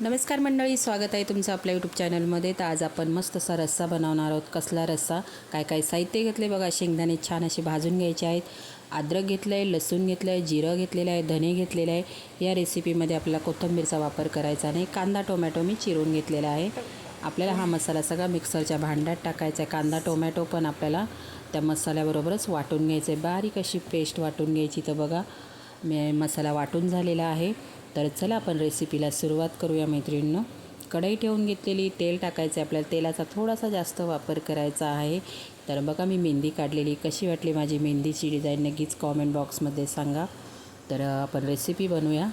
नमस्कार मंडळी स्वागत आहे तुमचं आपल्या यूट्यूब चॅनलमध्ये तर आज आपण मस्त असा रस्सा बनवणार आहोत. कसला रस्सा? काय काय साहित्य घेतले बघा शेंगदाणे छान असे भाजून घ्यायचे आहेत. अद्रक घेतलं आहे लसूण घेतलं आहे जिरं घेतलेलं आहे धने घेतलेलं आहे या रेसिपीमध्ये आपल्याला कोथिंबीरचा वापर करायचा नाही कांदा टोमॅटो मी चिरून घेतलेला आहे. आपल्याला हा मसाला सगळा मिक्सरच्या भांड्यात टाकायचा आहे. कांदा टोमॅटो पण आपल्याला त्या मसाल्याबरोबरच वाटून घ्यायचं आहे. बारीक अशी पेस्ट वाटून घ्यायची. तर बघा मी मसाला वाटून झालेला आहे. तर चला आपण रेसिपीला सुरुवात करूया मैत्रिणींनो. कढई ठेवून घेतलेली तेल टाकायचं आहे आपल्याला तेलाचा थोडासा जास्त वापर करायचा आहे. तर बघा मी मेहंदी काढलेली कशी वाटली माझी मेहंदीची डिझाईन नक्कीच कॉमेंट बॉक्समध्ये सांगा. तर आपण रेसिपी बनवूया.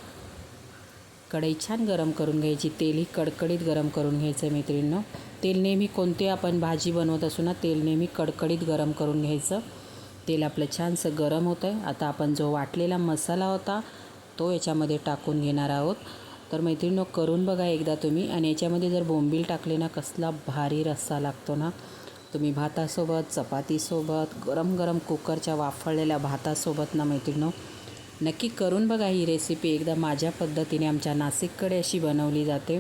कढई छान गरम करून घ्यायची तेलही कडकडीत गरम करून घ्यायचं आहे मैत्रिणींनो. तेल नेहमी कोणते आपण भाजी बनवत असू ना तेल नेहमी कडकडीत गरम करून घ्यायचं. तेल आपलं छानसं गरम होतं आहे आता आपण जो वाटलेला मसाला होता तो याच्यामध्ये टाकून घेणार आहोत. तर मैत्रिणीनो करून बघा एकदा तुम्ही. आणि याच्यामध्ये जर बोंबील टाकले ना कसला भारी रस्सा लागतो ना. तुम्ही भातासोबत चपातीसोबत गरम गरम कुकरच्या वाफळलेल्या भातासोबत ना मैत्रिणीनो. नक्की करून बघा ही रेसिपी एकदा माझ्या पद्धतीने आमच्या नाशिककडे अशी बनवली जाते.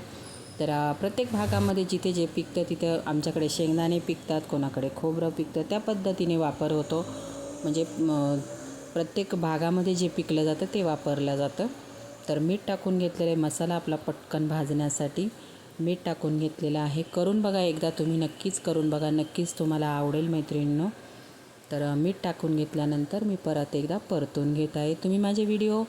तर प्रत्येक भागामध्ये जिथे जे पिकतं तिथं आमच्याकडे शेंगदाणे पिकतात कोणाकडे खोबरं पिकतं त्या पद्धतीने वापर होतो. म्हणजे प्रत्येक भागामध्ये जे पिकलं जातं ते वापरलं जातं. तर मीठ टाकून घेतलेले मसाला आपला पटकन भाजण्यासाठी मीठ टाकून घेतलेलं आहे. करून बघा एकदा तुम्ही नक्कीच करून बघा. नक्कीच तुम्हाला आवडेल मैत्रिणींनो. तर मीठ टाकून घेतल्यानंतर मी परत एकदा परतून घेत आहे. तुम्ही माझे व्हिडिओ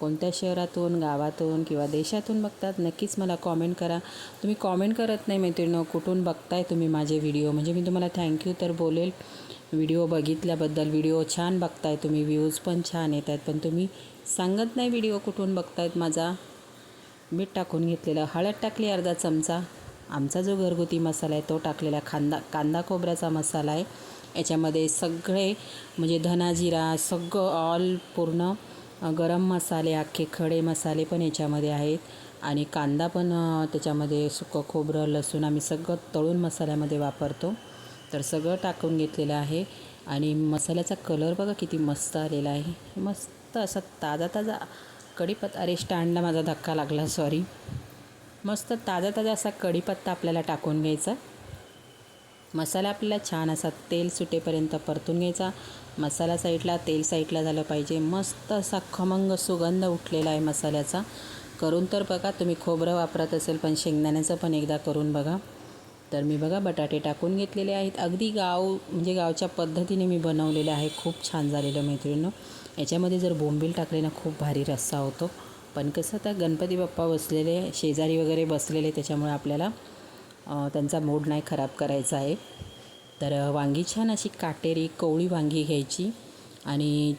कोणत्या शहरातून गावातून किंवा देशातून बघतात नक्कीच मला कॉमेंट करा. तुम्ही कॉमेंट करत नाही मैत्रिणीनं. कुठून बघताय तुम्ही माझे व्हिडिओ? म्हणजे मी तुम्हाला थँक्यू तर बोलेल. व्हिडिओ बघितल्याबद्दल व्हिडिओ छान बघताय तुम्ही व्ह्यूज पण छान येत आहेत पण तुम्ही सांगत नाही व्हिडिओ कुठून बघतायत माझा. मीठ टाकून घेतलेलं हळद टाकली अर्धा चमचा. आमचा जो घरगुती मसाला आहे तो टाकलेला कांदा कांदा खोबऱ्याचा मसाला आहे. याच्यामध्ये सगळे म्हणजे धना जिरा सगळं ऑल पूर्ण गरम मसाले अख्खे खडे मसाले पण याच्यामध्ये आहेत. आणि कांदा पण त्याच्यामध्ये सुकं खोबरं लसूण आम्ही सगळं तळून मसाल्यामध्ये वापरतो. तर सगळं टाकून घेतलेलं आहे. आणि मसाल्याचा कलर बघा किती मस्त आलेला आहे. मस्त असा ताजा ताजा कढीपत्ता अरे स्टँडला माझा धक्का लागला सॉरी मस्त ताजा ताजा असा कढीपत्ता आपल्याला टाकून घ्यायचा. मसाला आपल्याला छान असा तेल सुटेपर्यंत परतून घ्यायचा. मसाला साईडला तेल साईडला झालं पाहिजे. मस्त असा खमंग सुगंध उठलेला आहे मसाल्याचा. करून तर बघा तुम्ही खोबरं वापरत असेल पण शेंगदाण्याचं पण एकदा करून बघा. तर मी बघा बटाटे टाकून घेतलेले आहेत. अगदी गाव म्हणजे गावच्या पद्धतीने मी बनवलेले आहे. खूप छान झालेलं मैत्रिणीनं. याच्यामध्ये जर बोंबील टाकले ना खूप भारी रस्सा होतो. पण कसं आता गणपती बाप्पा बसलेले शेजारी वगैरे बसलेले त्याच्यामुळे आपल्याला त्यांचा मूड नाही खराब करायचा आहे. तर वांगी छान अशी काटेरी कवळी वांगी घ्यायची आणि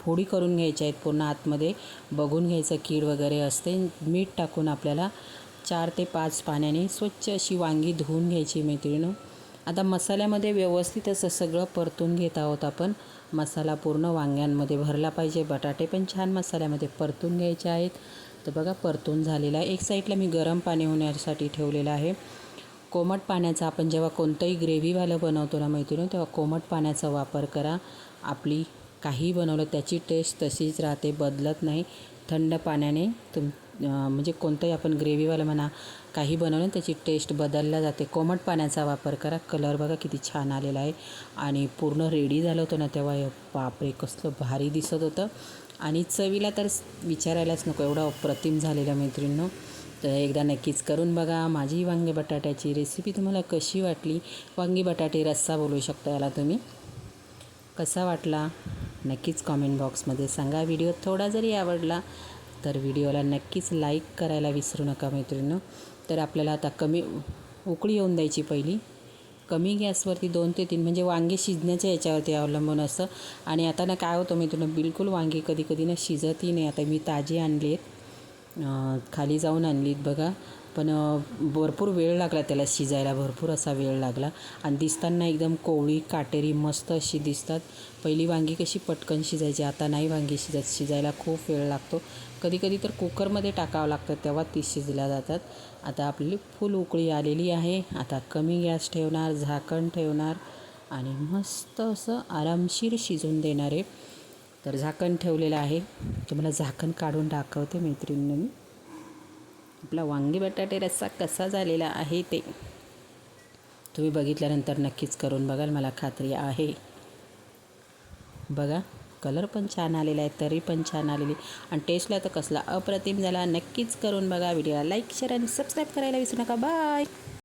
फोडी करून घ्यायच्या आहेत. पूर्ण आतमध्ये बघून घ्यायचं कीड वगैरे असते मीठ टाकून आपल्याला चार ते पाच पाण्याने स्वच्छ अशी वांगी धुवून घ्यायची मैत्रिणं आता मसाल्यामध्ये व्यवस्थित असं सगळं परतून घेत आहोत आपण. मसाला पूर्ण वांग्यांमध्ये भरला पाहिजे. बटाटे पण छान मसाल्यामध्ये परतून घ्यायचे आहेत. तर बघा परतून झालेला आहे. एक साईडला मी गरम पाणी होण्यासाठी ठेवलेलं आहे. कोमट पाण्याचा आपण जेव्हा कोणतंही ग्रेव्हीवालं बनवतो ना मैत्रिणी तेव्हा कोमट पाण्याचा वापर करा. आपली काही बनवलं त्याची टेस्ट तशीच राहते बदलत नाही. थंड पाण्याने तुम म्हणजे कोणतंही आपण ग्रेव्हीवालं म्हणा काही बनवलं त्याची टेस्ट बदलल्या जाते. कोमट पाण्याचा वापर करा. कलर बघा किती छान आलेला आहे. आणि पूर्ण रेडी झालं होतं ना तेव्हा. बापरे कसलं भारी दिसत होतं. आणि चवीला तर विचारायलाच नको. एवढा अप्रतिम झालेला मैत्रिणींनो. तर एकदा नक्कीच करून बघा. माझी वांगे बटाट्याची रेसिपी तुम्हाला कशी वाटली? वांगी बटाटे रस्सा बोलू शकता याला तुम्ही. कसा वाटला? नक्कीच कॉमेंट बॉक्समध्ये सांगा. व्हिडिओ थोडा जरी आवडला तर व्हिडिओला नक्कीच लाईक करायला विसरू नका मैत्रिणीनं. तर आपल्याला आता कमी उकळी येऊन द्यायची पहिली. कमी गॅसवरती दोन ते तीन म्हणजे वांगे शिजण्याच्या याच्यावरती अवलंबून असतं आणि आता ना काय होतं मैत्रिणी बिलकुल वांगे कधी कधी ना शिजतही नाही. आता मी ताजी आणली आहेत खाली जाऊन आणलीत बघा. पण भरपूर वेळ लागला त्याला शिजायला भरपूर असा वेळ लागला. आणि दिसताना एकदम कोवळी काटेरी मस्त अशी दिसतात. पहिली वांगी कशी पटकन शिजायची आता नाही वांगी शिजत. शिजायला खूप वेळ लागतो. कधी कधी तर कुकरमध्ये टाकावं लागतं तेव्हा ती शिजल्या जातात. आता आपली फुल उकळी आलेली आहे. आता कमी गॅस ठेवणार झाकण ठेवणार आणि मस्त असं आरामशीर शिजून देणार आहे. तर झाकण ठेवलेलं आहे. तुम्हाला झाकण काढून दाखवते मैत्रिणींनी आपला वांगी बटाटे रस्सा कसा झालेला आहे ते तुम्ही बघितल्यानंतर नक्कीच करून बघाल. मला खात्री आहे. बघा कलर पण छान आलेला आहे तरी पण छान आलेली. आणि टेस्टला तर कसला अप्रतिम झाला. नक्कीच करून बघा. व्हिडिओला लाईक शेअर आणि सबस्क्राईब करायला विसरू नका. बाय